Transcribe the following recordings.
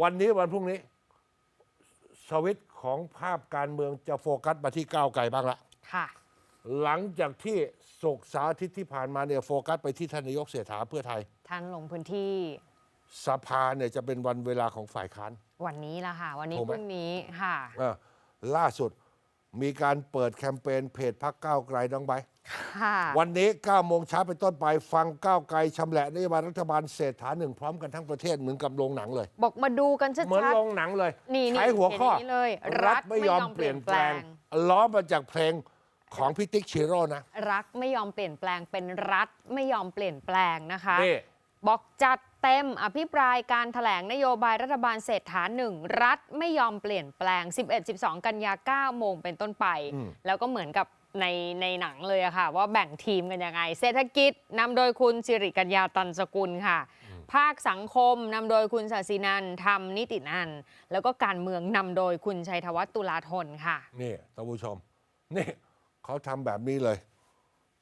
วันนี้วันพรุ่งนี้ สวิตช์ของภาพการเมืองจะโฟกัสมาที่ก้าวไกลบ้างละค่ะ หลังจากที่ศุกร์เสาร์อาทิตย์ที่ผ่านมาเนี่ยโฟกัสไปที่ท่านนายกเศรษฐาเพื่อไทย ท่านลงพื้นที่ สภาเนี่ยจะเป็นวันเวลาของฝ่ายค้าน วันนี้ละค่ะ วันนี้ถูกไหมพรุ่งนี้ค่ะ เออล่าสุดมีการเปิดแคมเปญเพจพักก้าวไกลน้องใบร์ทค่ะ วันนี้9โมงเช้าเป็นต้นไปฟังก้าวไกลชำแหละนโยบายรัฐบาลเศรษฐาหนึ่งพร้อมกันทั้งประเทศเหมือนกับโรงหนังเลย บอกมาดูกันชัดเหมือนๆโรงหนังเลยนี่นี่ใช้หัวข้อเห็นอย่างนี้เลยรัฐไม่ยอมเปลี่ยนแปลง ล้อมาจากเพลงของพิติกชิโร่นะ รักไม่ยอมเปลี่ยนแปลงเป็นรัฐไม่ยอมเปลี่ยนแปลงนะคะนี่บอกจัดเต็มอภิปรายการถแถลงนโยบายรัฐบาลเศรษฐาหนึ่งรัฐไม่ยอมเปลี่ยนแปลง 11-12 กันยา9โมงเป็นต้นไปอืมแล้วก็เหมือนกับ ในในหนังเลยอะค่ะ ว่าแบ่งทีมกันยังไง เศรษฐกิจนำโดยคุณสิริกัญญาตันสกุลค่ะ ภาคสังคมนำโดยคุณศาสินันท์ธรรมนิตินันท์แล้วก็การเมืองนำโดยคุณชัยธวัฒน์ตุลาธนค่ะ นี่ท่านผู้ชม นี่เขาทำแบบนี้เลย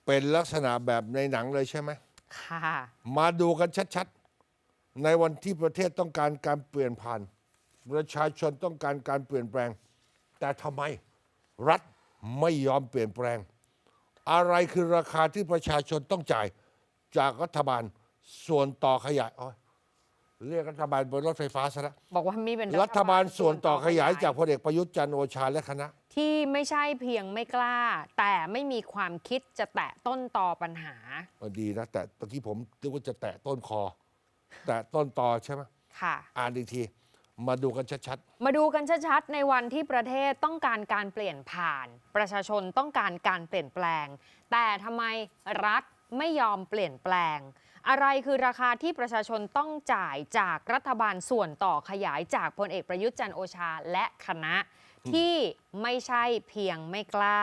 เป็นลักษณะแบบในหนังเลยใช่ไหมค่ะ มาดูกันชัดๆ ในวันที่ประเทศต้องการการเปลี่ยนผ่าน ประชาชนต้องการการเปลี่ยนแปลง แต่ทำไมรัฐ ไม่ยอมเปลี่ยนแปลง อะไรคือราคาที่ประชาชนต้องจ่ายจากรัฐบาลส่วนต่อขยายอ๋อเรียกรัฐบาลบนรถไฟฟ้าซะแล้วบอกว่ามีเป็นรัฐบาลส่วนต่อขยายจากพลเอกประยุทธ์จันทร์โอชาและคณะ ที่ไม่ใช่เพียงไม่กล้า แต่ไม่มีความคิดจะแตะต้นตอปัญหามันดีนะ แต่ตะกี้ผมนึกว่าจะแตะต้นคอ แตะต้นตอใช่ไหมค่ะ อ่านอีกที มาดูกันชัดมาดูกันชัดๆ ในวันที่ประเทศต้องการการเปลี่ยนผ่าน ประชาชนต้องการการเปลี่ยนแปลง แต่ทำไมรัฐไม่ยอมเปลี่ยนแปลง อะไรคือราคาที่ประชาชนต้องจ่ายจากรัฐบาลส่วนต่อขยายจากพลเอกประยุทธ์จันทร์โอชาและคณะ ที่ไม่ใช่เพียงไม่กล้า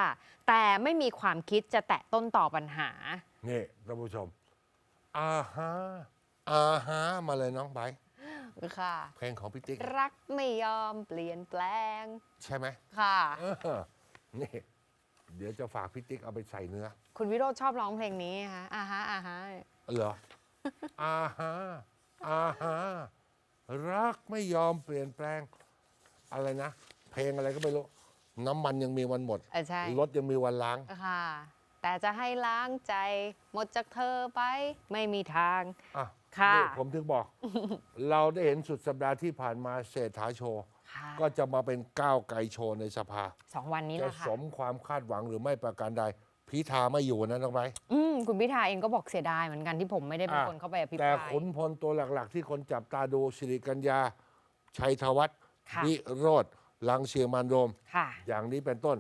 แต่ไม่มีความคิดจะแตะต้นต่อปัญหาๆนี่ท่านผู้ชมอาฮาอาฮามาเลยน้องไบร์ท ค่ะ เพลงของพี่ติ๊ก รักไม่ยอมเปลี่ยนแปลง ใช่ไหมค่ะ เออนี่เดี๋ยวจะฝากพี่ติ๊กเอาไปใส่เนื้อ คุณวิโรธชอบร้องเพลงนี้ฮะอ่าฮะอ่าฮะเหรอ อาฮาอาฮารักไม่ยอมเปลี่ยนแปลง อะไรนะ เพลงอะไรก็ไม่รู้ น้ำมันยังมีวันหมด เออใช่รถยังมีวันล้าง ค่ะ แต่จะให้ล้างใจ หมดจากเธอไป ไม่มีทาง อะ ค่ะ นี่ผมถึงบอก เราได้เห็นสุดสัปดาห์ที่ผ่านมาเศรษฐาโชว์ ค่ะก็จะมาเป็นก้าวไกลโชว์ในสภา สองวันนี้แหจะละค่ะสมความคาดหวังหรือไม่ประการใดพิธาไม่อยู่นะน้องไบร์ทอืมคุณพิธาเองก็บอกเสียดายเหมือนกันที่ผมไม่ได้เป็นอะคนเข้าไปอภิปแต่ราย ขุนพลตัวหลักๆ ที่คนจับตาดูสิริกัญญา ชัยธวัฒน์ค่ะ วิโรธลังเชียงมันโรม ค่ะ อย่างนี้เป็นต้น